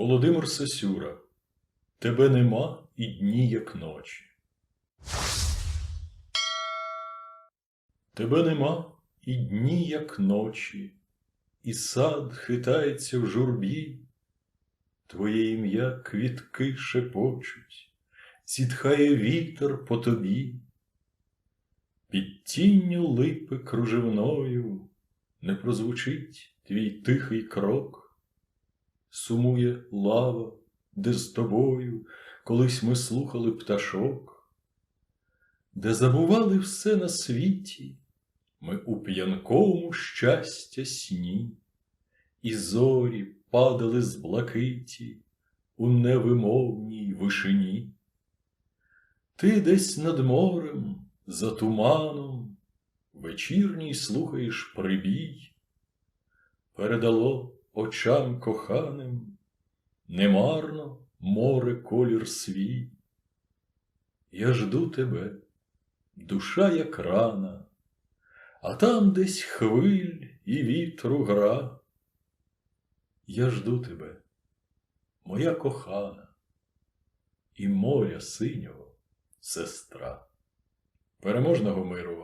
Володимир Сосюра, тебе нема і дні, як ночі. Тебе нема і дні, як ночі, і сад хитається в журбі, Твоє ім'я квітки шепочуть, зітхає вітер по тобі. Під тінню липи кружевною не прозвучить твій тихий крок, сумує лава, де з тобою колись ми слухали пташок, де забували все на світі, ми у п'янковому щастя сні, і зорі падали з блакиті у невимовній вишині. Ти десь над морем, за туманом, вечірній слухаєш прибій, передало очам коханим немарно море колір свій. Я жду тебе, душа як рана, а там десь хвиль і вітру гра. Я жду тебе, моя кохана, і моря синього сестра. Переможного миру!